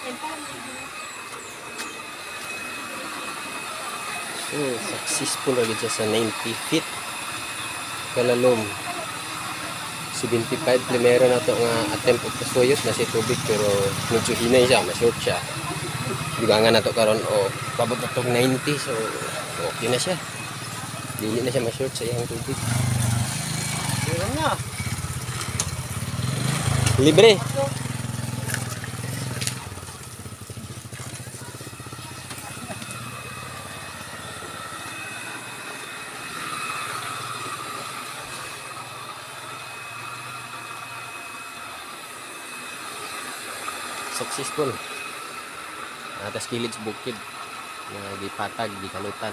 So, successful ulit siya sa 90 feet. Kalalom. 75 primero na to nga attempt og kasuyot na si tubig pero medyo hinay siya, ma-short siya. Dibangan na to karon o pabot na tong 90 so okay na siya. Dili na siya ma-short sa iyang tubig. Libre. Successful. Atas kilid bukid. Nga gipatag, gikalutan.